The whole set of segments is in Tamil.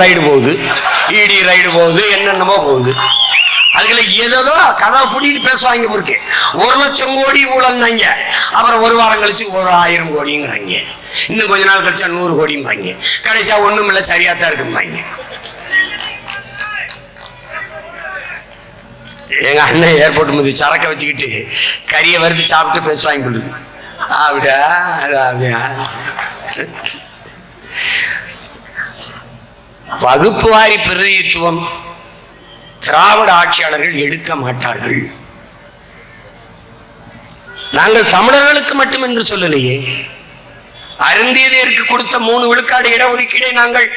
ரைடு போகுது. இடி ரைடு போகுது என்னென்னமோ போகுது. அதுல ஏதோ கதை புடிட்டு பேசுவாங்க பொறுக்கு ஒரு லட்சம் கோடி ஊழல்னாங்க அப்புறம் ஒரு வாரம் கழிச்சு ஒரு ஆயிரம் கோடிங்கிறாங்க. இன்னும் கொஞ்ச நாள் கழிச்சா நூறு கோடிம்பாங்க. கடைசியா ஒண்ணும் இல்லை சரியா தான் இருக்கும்பாங்க. எங்க அண்ணன் ஏர்போர்ட் முந்தி சரக்க வச்சுக்கிட்டு கறியை வறுத்து சாப்பிட்டு பேசுவாங்க பொழுது. அப்படியா? வகுப்பு வாரி வகுப்புவாரி பிரதிநிதித்துவம் திராவிட ஆட்சியாளர்கள் எடுக்க மாட்டார்கள். நாங்கள் தமிழர்களுக்கு மட்டும் என்று சொல்லலையே. அருந்தியதற்கு கொடுத்த மூணு விழுக்காடு இடஒதுக்கீடை நாங்கள்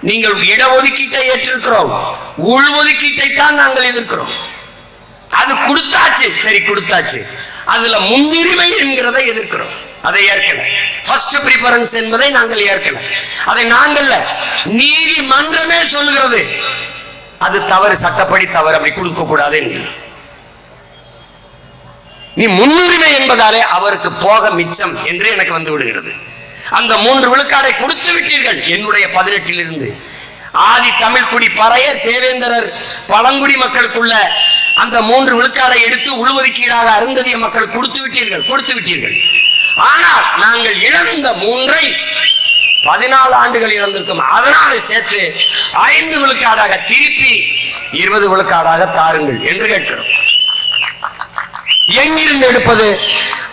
நீங்கள் இடஒதுக்கீட்டை ஏற்றிருக்கிறோம். உள்ஒதுக்கீட்டை தான் நாங்கள் எதிர்க்கிறோம். அது கொடுத்தாச்சு சரி கொடுத்தாச்சு. அதுல முன்னுரிமை என்கிறதை எதிர்க்கிறோம். அதை ஏற்கனவே ஃபர்ஸ்ட் ப்ரிஃபரன்ஸ் என்பதை நாங்கள் ஏற்கனவே அதை நாங்கள்ல நீதிமன்றமே சொல்லுகிறது. அது தவறு சட்டப்படி தவறு அப்படி கொடுக்க கூடாது என்று. நீ முன்னுரிமை என்பதாலே அவருக்கு போக மிச்சம் என்று எனக்கு வந்து விடுகிறது. அந்த மூன்று விழுக்காடை கொடுத்து விட்டீர்கள். என்னுடைய பதினெட்டிலிருந்து. ஆதி தமிழ்குடி பறையர் தேவேந்திரர் பழங்குடி மக்களுக்குள்ள அந்த மூன்று விழுக்காடை எடுத்து உள்ஒதுக்கீடாக அருந்ததிய மக்கள் கொடுத்து விட்டீர்கள். கொடுத்து விட்டீர்கள். ஆனால் நாங்கள் இழந்த மூன்றை பதினாலு ஆண்டுகள் இழந்திருக்கும் அதனால சேர்த்து ஐந்து விழுக்காடாக திருப்பி இருபது விழுக்காடாக தாருங்கள் என்று கேட்கிறோம். எங்கிருந்து எடுப்பது?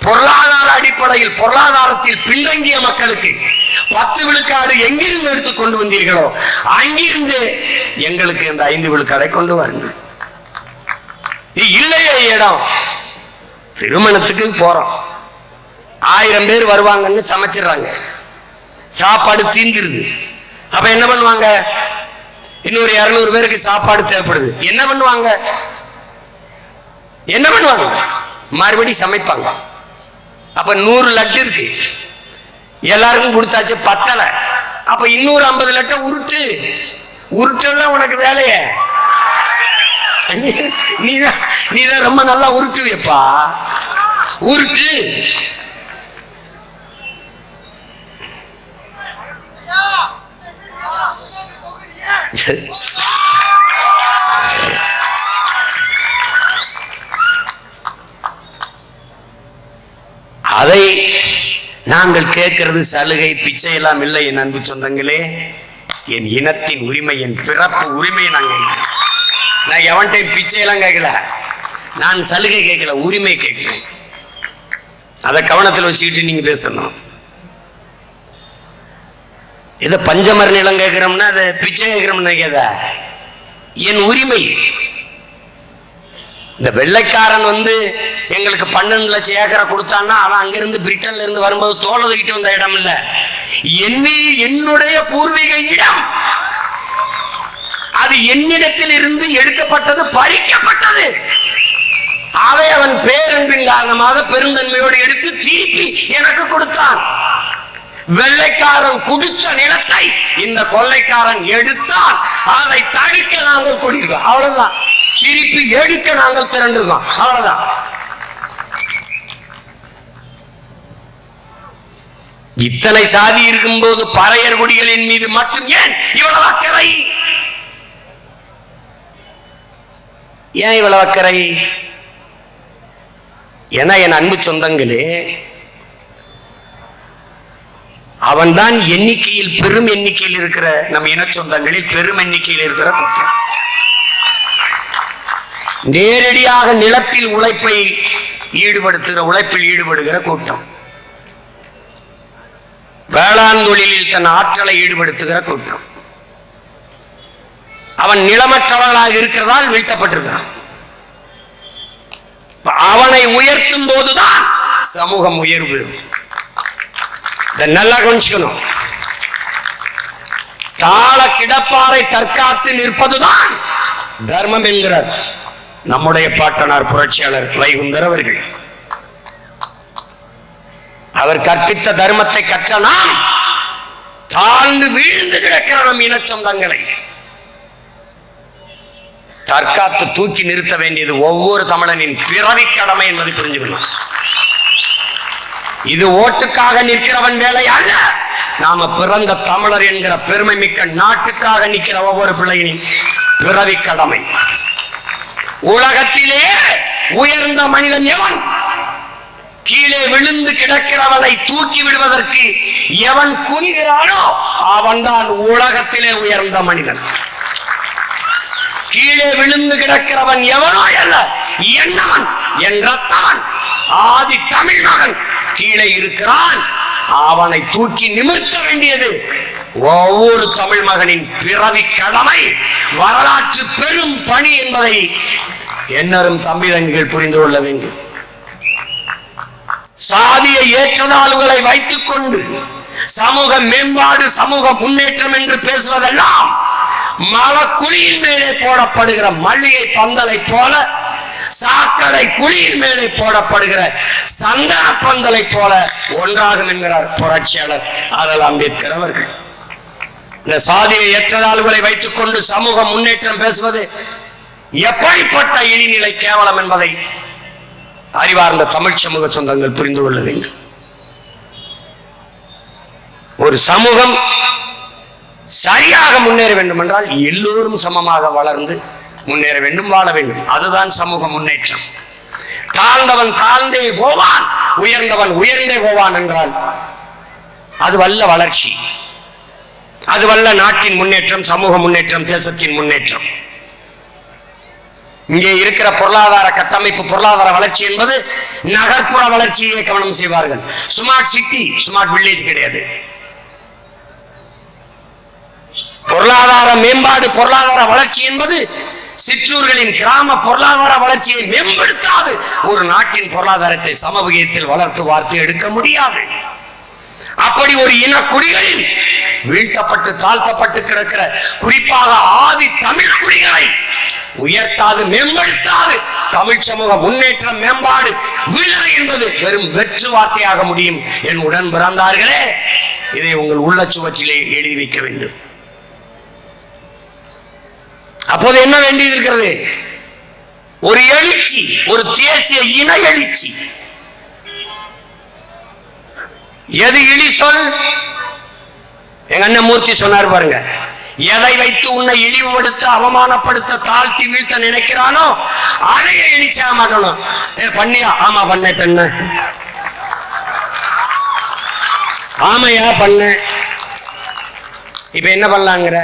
பொருளாதார அடிப்படையில் பொருளாதாரத்தில் பின்தங்கிய மக்களுக்கு பத்து விழுக்காடு எங்கிருந்து எடுத்து கொண்டு வந்தீர்களோ அங்கிருந்து எங்களுக்கு இந்த ஐந்து விழுக்காடை கொண்டு வாருங்கள். இல்லையே இடம். திருமணத்துக்கு போறோம். ஆயிரம் பேர் வருவாங்கன்னு சமைச்சிடுறாங்க. சாப்பாடு தீந்துருது. அப்ப என்ன பண்ணுவாங்க? இன்னொரு இருநூறு பேருக்கு சாப்பாடு தேவைப்படுது. என்ன பண்ணுவாங்க? என்ன பண்ணுவாங்க? மறுபடி சமைப்பாங்க. அப்ப நூறு லட்டு இருக்கு. எல்லாருக்கும் கொடுத்தாச்சு பத்தலை. அப்ப இன்னொரு ஐம்பது லட்டை உருட்டு. உருட்டுதான் உனக்கு வேலைய. நீதான் நீதான் ரொம்ப நல்லா உருட்டுவியப்பா. உருட்டு. அதை நாங்கள் கேட்கிறது சலுகை பிச்சை எல்லாம் இல்லை என் அன்பு சொந்தங்களே. என் இனத்தின் உரிமை என் பிறப்பு உரிமையை நான் நான் எவன்கிட்ட பிச்சை எல்லாம் கேட்கல. நான் சலுகை கேட்கல உரிமை கேட்கிறேன் அதை கவனத்தில் வச்சுக்கிட்டு நீங்க பேசணும். இதை பஞ்சமர் நிலம் கேட்கிறோம்னா அதை பிச்சை கேட்கிறோம்னு நினைக்காத. என் உரிமை. இந்த வெள்ளைக்காரன் வந்து எங்களுக்கு பன்னெண்டு லட்சம் ஏக்கரை கொடுத்தான்னா அவன் அங்கிருந்து பிரிட்டன்ல இருந்து வரும்போது தோலதுக்கிட்டு வந்த இடம் இல்ல. என்னை என்னுடைய பூர்வீக இடம். அது என்னிடத்தில் இருந்து எடுக்கப்பட்டது பறிக்கப்பட்டது. அதை அவன் பேரன்பின் காரணமாக பெருந்தன்மையோடு எடுத்து திருப்பி எனக்கு கொடுத்தான். வெள்ளைக்காரன் கொடுத்த நிலத்தை இந்த கொள்ளைக்காரன் எடுத்தால் அதை தடுக்க நாங்கள் கூடியிருக்கோம். அவ்வளவுதான். திருப்பி எடுக்க நாங்கள் திரண்டிருக்கோம். அவ்வளவுதான். இத்தனை சாதி இருக்கும்போது பறையர் குடிகளின் மீது மட்டும் ஏன் இவ்வளவு அக்கறை? ஏன் இவ்வளவு அக்கறை? ஏன்னா என் அன்பு சொந்தங்களே அவன்தான் எண்ணிக்கையில் பெரும் எண்ணிக்கையில் இருக்கிற நம் இன சொந்தங்களில் பெரும் எண்ணிக்கையில் இருக்கிற கூட்டம். நேரடியாக நிலத்தில் உழைப்பை ஈடுபடுத்துகிற உழைப்பில் ஈடுபடுகிற கூட்டம். வேளாண் தொழிலில் தன் ஆற்றலை ஈடுபடுத்துகிற கூட்டம். அவன் நிலமற்றவர்களாக இருக்கிறதால் வீழ்த்தப்பட்டிருக்கான் அவனை உயர்த்தும் போதுதான் சமூகம் உயர்வு. இதை நல்லா கவனிச்சுக்கணும். தாள கிடப்பாறை தற்காத்து நிற்பதுதான் தர்மம் என்கிறார் நம்முடைய பாட்டனார் புரட்சியாளர் வைகுந்தர் அவர்கள். அவர் கற்பித்த தர்மத்தை கற்ற நாம் தாழ்ந்து வீழ்ந்து கிடக்கிற நம் இன சொந்தங்களை தற்காத்து தூக்கி நிறுத்த வேண்டியது ஒவ்வொரு தமிழனின் பிறவி கடமை என்பதை புரிஞ்சுக்கணும். இது ஓட்டுக்காக நிற்கிறவன் வேலை அல்ல. நாம பிறந்த தமிழர் என்கிற பெருமை மிக்க நாட்டுக்காக நிற்கிற ஒவ்வொரு பிள்ளையினின் பிறவி கடமை. உலகத்திலே உயர்ந்த மனிதன் எவன்? கீழே விழுந்து கிடக்கிறவனை தூக்கி விடுவதற்கு எவன் குனிகிறானோ அவன்தான் உலகத்திலே உயர்ந்த மனிதன். கீழே விழுந்து கிடக்கிறவன் எவனோ அல்ல என்னவன்? என்றத்தான் ஆதி தமிழ் மகன் கீழே இருக்கிறான். அவனை தூக்கி நிமிர்த்த வேண்டியது ஒவ்வொரு தமிழ் மகனின் பிறவி கடமை. வரலாற்று பெரும் பணி என்பதை என்னரும் தம்பி புரிந்து கொள்ள வேண்டும். சாதிய ஏற்றதாழ்வுகளை வைத்துக் கொண்டு சமூக மேம்பாடு சமூக முன்னேற்றம் என்று பேசுவதெல்லாம் மலக்குழியின் மேலே போடப்படுகிற மல்லிகை பந்தலை போல சாக்கடை குழியின் மேலே போடப்படுகிற சந்தன பந்தலை போல ஒன்றாகும் என்கிறார் புரட்சியாளர் ஆதல் அம்பேத்கர் அவர்கள். இந்த சாதிய ஏற்றதாழ்வுகளை வைத்துக் கொண்டு சமூக முன்னேற்றம் பேசுவது எப்படிப்பட்ட இனிநிலை கேவலம் என்பதை அறிவார்ந்த தமிழ் சமூக சொந்தங்கள் புரிந்து கொள்ள வேண்டும். ஒரு சமூகம் சரியாக முன்னேற வேண்டும் என்றால் எல்லோரும் சமமாக வளர்ந்து முன்னேற வேண்டும் வாழ வேண்டும். அதுதான் சமூக முன்னேற்றம். தாழ்ந்தவன் தாழ்ந்தே போவான் உயர்ந்தவன் உயர்ந்தே போவான் என்றால் அது வல்ல வளர்ச்சி. அது வல்ல நாட்டின் முன்னேற்றம் சமூக முன்னேற்றம் தேசத்தின் முன்னேற்றம். இங்கே இருக்கிற பொருளாதார கட்டமைப்பு பொருளாதார வளர்ச்சி என்பது நகர்ப்புற வளர்ச்சியை கவனம் செய்வார்கள். ஸ்மார்ட் சிட்டி ஸ்மார்ட் வில்லேஜ் கிடையாது. பொருளாதார மேம்பாடு பொருளாதார வளர்ச்சி என்பது சிற்றூர்களின் கிராம பொருளாதார வளர்ச்சியை மேம்படுத்தாது. ஒரு நாட்டின் பொருளாதாரத்தை சமவகியத்தில் வளர்த்து வார்த்து எடுக்க முடியாது. அப்படி ஒரு இனக்குடிகளில் வீழ்த்தப்பட்டு தாழ்த்தப்பட்டு கிடக்கிற குறிப்பாக ஆதி தமிழ் குடிகளை உயர்த்தாது மேம்படுத்தாது. தமிழ் சமூக முன்னேற்றம் மேம்பாடு விடுதலை என்பது வெறும் வெற்று வார்த்தையாக முடியும். என் உடன் பிறந்தார்களே இதை உங்கள் உள்ள சுவற்றிலே எழுதி வைக்க வேண்டும். அப்போது என்ன வேண்டியது இருக்கிறது? ஒரு எழுச்சி ஒரு தேசிய இன எழுச்சி. எது இழி சொல்? எங்க அண்ணன் மூர்த்தி சொன்னார் பாருங்க. எதை வைத்து உன்னை இழிவுபடுத்த அவமானப்படுத்த தாழ்த்தி வீழ்த்த நினைக்கிறானோ அதையே இழிச்சா மாட்டணும் ஏ பண்ணியா? ஆமா பண்ண பெண்ண. ஆமையா பண்ண. இப்ப என்ன பண்ணலாங்கிற?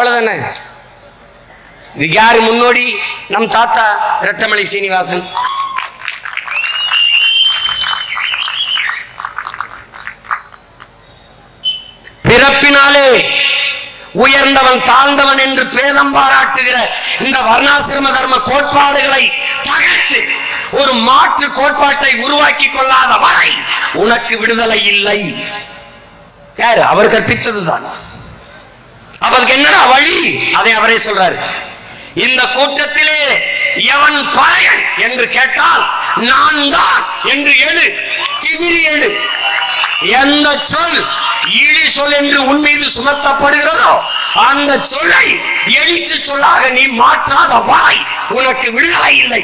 அவ்வளோதானே இதுக்கு யாரு முன்னோடி? நம் தாத்தா ரெட்டமலை சீனிவாசன். பிறப்பினாலே உயர்ந்தவன் தாழ்ந்தவன் என்று பேதம் பாராட்டுகிற இந்த வர்ணாசிரம தர்ம கோட்பாடுகளை தகர்த்து ஒரு மாற்று கோட்பாட்டை உருவாக்கி கொள்ளாத வரை உனக்கு விடுதலை இல்லை. யாரு? அவர் கற்பித்ததுதான். அப்ப அதுக்கு என்னடா வழி? அதை அவரே சொல்றாரு. இந்த கூட்டத்திலே எவன் பறையன் என்று கேட்டால் நான் தான் என்று எழு திமிரி எழு எந்த சொல் இழி சொல் என்று உன் மீது சுமத்தப்படுகிறதோ அந்த சொல்லை எழுத்து சொல்லாக நீ மாற்றாத வாய் உனக்கு விடுதலை இல்லை.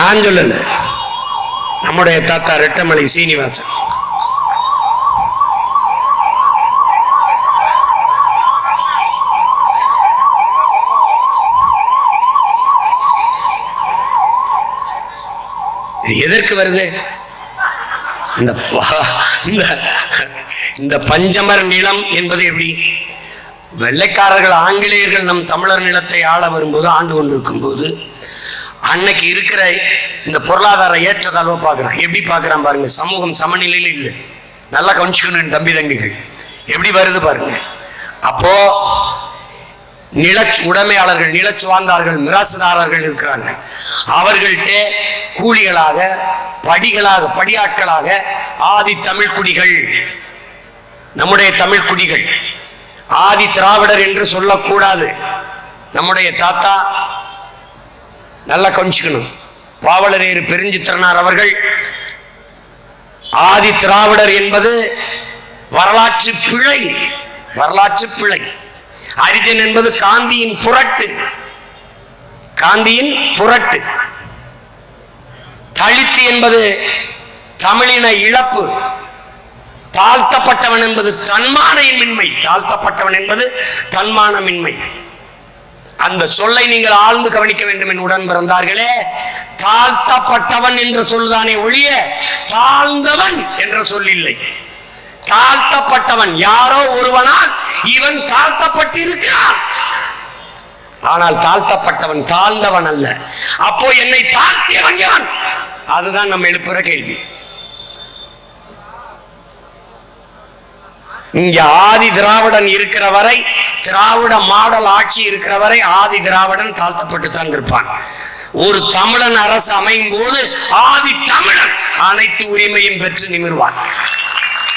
நான் சொல்லல. நம்முடைய தாத்தா ரெட்டமலை சீனிவாசன். எதற்கு வருது? இந்த இந்த இந்த பஞ்சமர் நிலம் என்பது எப்படி? வெள்ளைக்காரர்கள் ஆங்கிலேயர்கள் நம் தமிழர் நிலத்தை ஆள வரும்போது ஆண்டு கொண்டிருக்கும் போது அன்னைக்கு இருக்கிற இந்த பொருளாதார ஏற்றத்தாழ்வை பார்க்குறான். எப்படி பார்க்குறான் பாருங்க சமூகம் சமநிலையில் இல்லை. நல்லா கவனிச்சுக்கணும் என் தம்பி தங்கிகள். எப்படி வருது பாருங்க. அப்போ நில உடைமையாளர்கள் நிலச்சுவார்ந்தார்கள் மிராசுதாரர்கள் இருக்கிறாங்க அவர்கள்ட்ட கூலிகளாக படிகளாக படியாட்களாக ஆதி தமிழ் குடிகள். நம்முடைய தமிழ் குடிகள். ஆதி திராவிடர் என்று சொல்லக்கூடாது. நம்முடைய தாத்தா நல்லா கொஞ்சிக்கணும் பாவலரேறு பெருஞ்சித்திரனார் அவர்கள் ஆதி திராவிடர் என்பது வரலாற்று பிழை வரலாற்று பிழை. அரிஜன் என்பது காந்தியின் புரட்டு. காந்தியின் புரட்டு. தலித்து என்பது தமிழின இழப்பு. தாழ்த்தப்பட்டவன் என்பது தன்மானமின்மை. தாழ்த்தப்பட்டவன் என்பது தன்மானமின்மை. அந்த சொல்லை நீங்கள் ஆழ்ந்து கவனிக்க வேண்டும் என் உடன் பிறந்தார்களே. தாழ்த்தப்பட்டவன் என்ற சொல்லுதானே ஒழிய தாழ்ந்தவன் என்ற சொல் இல்லை தாழ்த்தப்பட்டவன் யாரோ ஒருவனால் இவன் தாழ்த்தப்பட்டிருக்கிறான். ஆனால் தாழ்த்தப்பட்டவன் தாழ்ந்தவன் அல்ல. அப்போ என்னை தாழ்த்தியவன் எவன் அதுதான் நம்ம எழுப்புற கேள்வி. இங்க ஆதி திராவிடன் இருக்கிற வரை திராவிட மாடல் ஆட்சி இருக்கிற வரை ஆதி திராவிடன் தாழ்த்தப்பட்டு தான் இருப்பான். ஒரு தமிழன் அரசு அமையும் போது ஆதி தமிழன் அனைத்து உரிமையும் பெற்று நிமிர்வான்.